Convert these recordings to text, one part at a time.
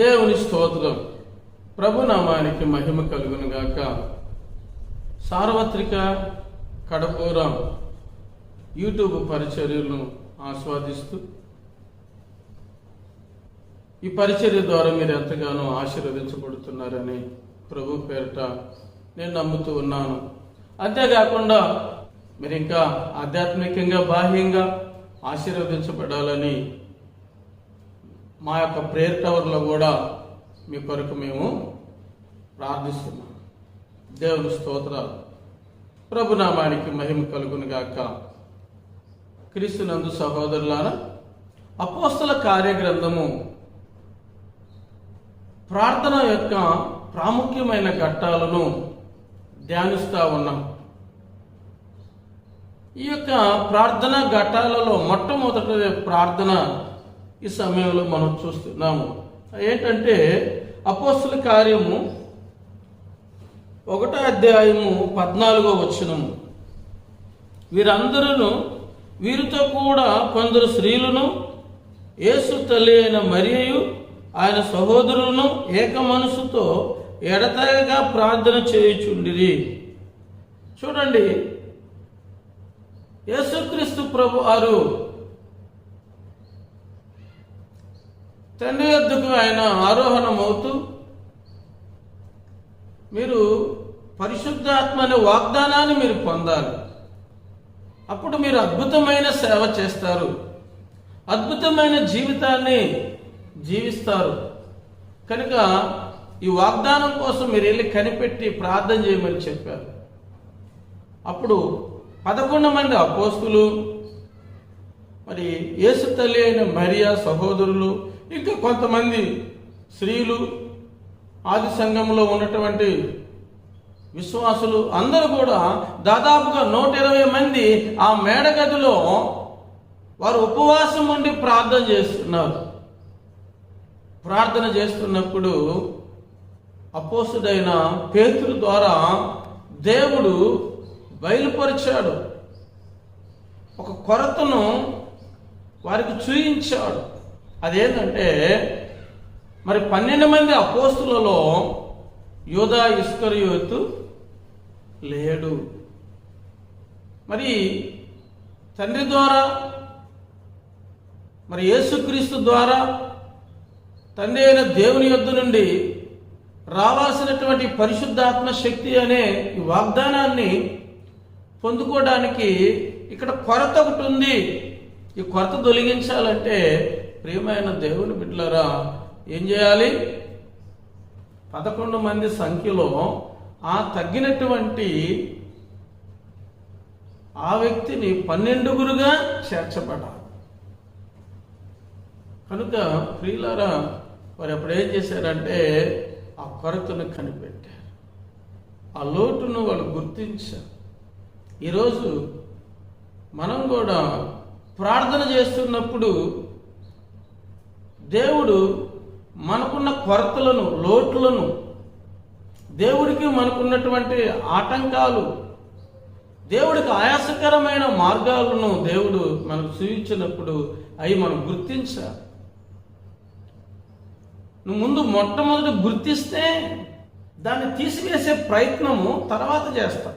దేవుని స్తోత్రం. ప్రభునామానికి మహిమ కలుగును గాక. సార్వత్రిక కడపూరం యూట్యూబ్ పరిచర్యలను ఆస్వాదిస్తూ ఈ పరిచర్య ద్వారా మీరు ఎంతగానో ఆశీర్వదించబడుతున్నారని ప్రభు పేరిట నేను నమ్ముతూ ఉన్నాను. అంతేకాకుండా మీరు ఇంకా ఆధ్యాత్మికంగా బాహ్యంగా ఆశీర్వదించబడాలని మా యొక్క ప్రేయర్ టవర్లో కూడా మీ కొరకు మేము ప్రార్థిస్తున్నాం. దేవుని స్తోత్రాలు. ప్రభునామానికి మహిమ కలుగును గాక. క్రీస్తునందు సహోదరులాన అపోస్తల కార్యగ్రంథము ప్రార్థన యొక్క ప్రాముఖ్యమైన ఘట్టాలను ధ్యానిస్తూ ఉన్నాం. ఈ యొక్క ప్రార్థన ఘట్టాలలో మొట్టమొదటి ప్రార్థన ఈ సమయంలో మనం చూస్తున్నాము. ఏంటంటే అపోస్తుల కార్యము ఒకటో అధ్యాయము పద్నాలుగో వచ్చినము వీరందరూ వీరితో కూడా కొందరు స్త్రీలను యేసు తల్లి అయిన మరియు ఆయన సహోదరులను ఏక మనసుతో ఎడతెగగా ప్రార్థన చేయుచుండిరి. చూడండి యేసుక్రీస్తు ప్రభు వారు తండ్రి వద్దకు ఆయన ఆరోహణమవుతూ మీరు పరిశుద్ధాత్మ అనే వాగ్దానాన్ని మీరు పొందాలి. అప్పుడు మీరు అద్భుతమైన సేవ చేస్తారు. అద్భుతమైన జీవితాన్ని జీవిస్తారు. కనుక ఈ వాగ్దానం కోసం మీరు వెళ్ళి కనిపెట్టి ప్రార్థన చేయమని చెప్పారు. అప్పుడు పదకొండు మంది అపోస్తులు మరి యేసు తల్లి అయిన మరియా సహోదరులు ఇంకా కొంతమంది స్త్రీలు ఆది సంఘంలో ఉన్నటువంటి విశ్వాసులు అందరూ కూడా దాదాపుగా నూట ఇరవై మంది ఆ మేడగదిలో వారు ఉపవాసం ఉండి ప్రార్థన చేస్తున్నారు. ప్రార్థన చేస్తున్నప్పుడు అపోసుడైన పేతురు ద్వారా దేవుడు బయలుపరిచాడు. ఒక కొరతను వారికి చూయించాడు. అదేంటంటే మరి పన్నెండు మంది అపోస్తులలో యోధా ఇస్కరియోతు లేడు. మరి తండ్రి ద్వారా మరి యేసుక్రీస్తు ద్వారా తండ్రి అయిన దేవుని యొద్ద నుండి రావాల్సినటువంటి పరిశుద్ధాత్మ శక్తి అనే ఈ వాగ్దానాన్ని పొందుకోవడానికి ఇక్కడ కొరత ఒకటి ఉంది. ఈ కొరత తొలగించాలంటే ప్రియమైన దేవుని బిడ్డలరా ఏం చేయాలి? పదకొండు మంది సంఖ్యలో ఆ తగ్గినటువంటి ఆ వ్యక్తిని పన్నెండుగురుగా చేర్చబడాలి. కనుక ప్రియులారా వారు ఎప్పుడు ఏం చేశారంటే ఆ కొరతను కనిపెట్టారు. ఆ లోటును వాళ్ళు గుర్తించారు. ఈరోజు మనం కూడా ప్రార్థన చేస్తున్నప్పుడు దేవుడు మనకున్న కొరతలను లోట్లను దేవుడికి మనకున్నటువంటి ఆటంకాలు దేవుడికి ఆయాసకరమైన మార్గాలను దేవుడు మనకు చూపించినప్పుడు అవి మనం గుర్తించాలి. నువ్వు ముందు మొట్టమొదటి గుర్తిస్తే దాన్ని తీసివేసే ప్రయత్నము తర్వాత చేస్తా.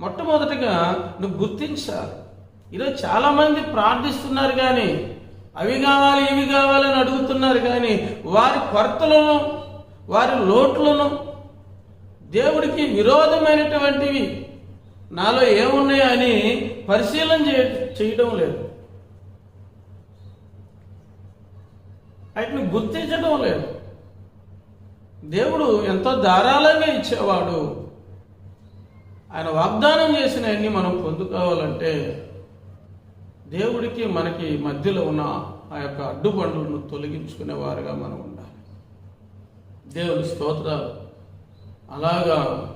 మొట్టమొదటిగా నువ్వు గుర్తించాలి. ఈరోజు చాలామంది ప్రార్థిస్తున్నారు కానీ అవి కావాలి ఇవి కావాలని అడుగుతున్నారు కానీ వారి కొరతలను వారి లోట్లను దేవుడికి విరోధమైనటువంటివి నాలో ఏమున్నాయో అని పరిశీలన చేయ చేయడం లేదు. వాటిని గుర్తించడం లేదు. దేవుడు ఎంతో ధారాళంగా ఇచ్చేవాడు. ఆయన వాగ్దానం చేసిన అన్ని మనం పొందుకోవాలంటే దేవుడికి మనకి మధ్యలో ఉన్న ఆ యొక్క అడ్డుబండులను తొలగించుకునే వారుగా మనం ఉండాలి. దేవుని స్తోత్రాలు. అలాగా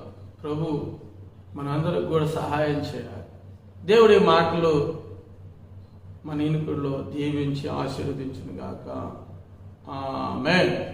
ప్రభు మనందరికి కూడా సహాయం చేయాలి. దేవుడి మాటలు మన ఇనుకుల్లో దీవించి ఆశీర్వదించిన గాక ఆమె